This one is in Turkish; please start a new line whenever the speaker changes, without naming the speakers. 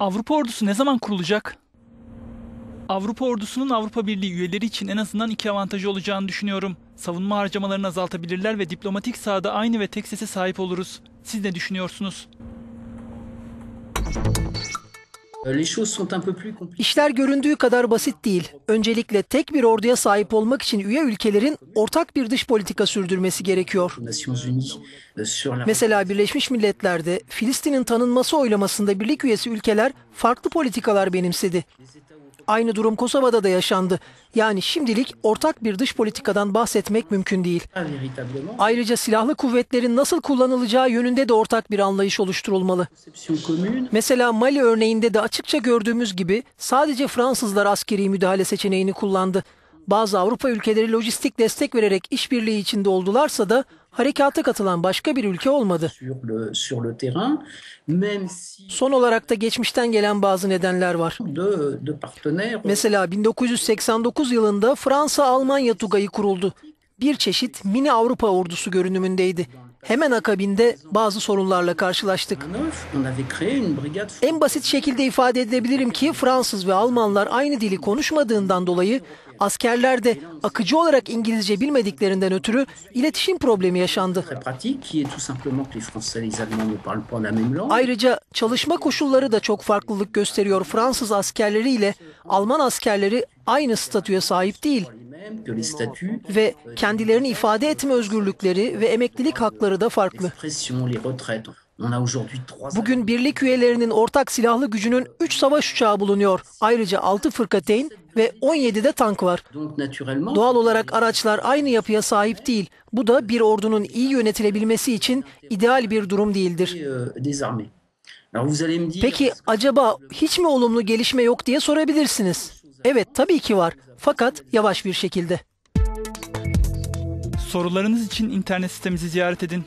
Avrupa ordusu ne zaman kurulacak? Avrupa ordusunun Avrupa Birliği üyeleri için en azından iki avantajı olacağını düşünüyorum. Savunma harcamalarını azaltabilirler ve diplomatik sahada aynı ve tek sese sahip oluruz. Siz ne düşünüyorsunuz?
İşler göründüğü kadar basit değil. Öncelikle tek bir orduya sahip olmak için üye ülkelerin ortak bir dış politika sürdürmesi gerekiyor.
euh,
Mesela Birleşmiş Milletler'de Filistin'in tanınması oylamasında birlik üyesi ülkeler farklı politikalar benimsedi. Aynı durum Kosova'da da yaşandı. Yani şimdilik ortak bir dış politikadan bahsetmek mümkün değil. Ayrıca silahlı kuvvetlerin nasıl kullanılacağı yönünde de ortak bir anlayış oluşturulmalı. Mesela Mali örneğinde de açıkça gördüğümüz gibi sadece Fransızlar askeri müdahale seçeneğini kullandı. Bazı Avrupa ülkeleri lojistik destek vererek işbirliği içinde oldularsa da harekata katılan başka bir ülke olmadı. Son olarak da geçmişten gelen bazı nedenler var. Mesela 1989 yılında Fransa-Almanya Tugayı kuruldu. Bir çeşit mini Avrupa ordusu görünümündeydi. Hemen akabinde bazı sorunlarla karşılaştık. En basit şekilde ifade edebilirim ki Fransız ve Almanlar aynı dili konuşmadığından dolayı askerler de akıcı olarak İngilizce bilmediklerinden ötürü iletişim problemi yaşandı. Ayrıca çalışma koşulları da çok farklılık gösteriyor. Fransız askerleri ile Alman askerleri aynı statüye sahip değil ve kendilerini ifade etme özgürlükleri ve emeklilik hakları da farklı. Bugün birlik üyelerinin ortak silahlı gücünün 3 savaş uçağı bulunuyor. Ayrıca 6 fırkateyn ve 17 de tank var. Doğal olarak araçlar aynı yapıya sahip değil. Bu da bir ordunun iyi yönetilebilmesi için ideal bir durum değildir.
euh,
Peki acaba hiç mi olumlu gelişme yok diye sorabilirsiniz. Evet tabii ki var. Fakat yavaş bir şekilde.
Sorularınız için internet sitemizi ziyaret edin.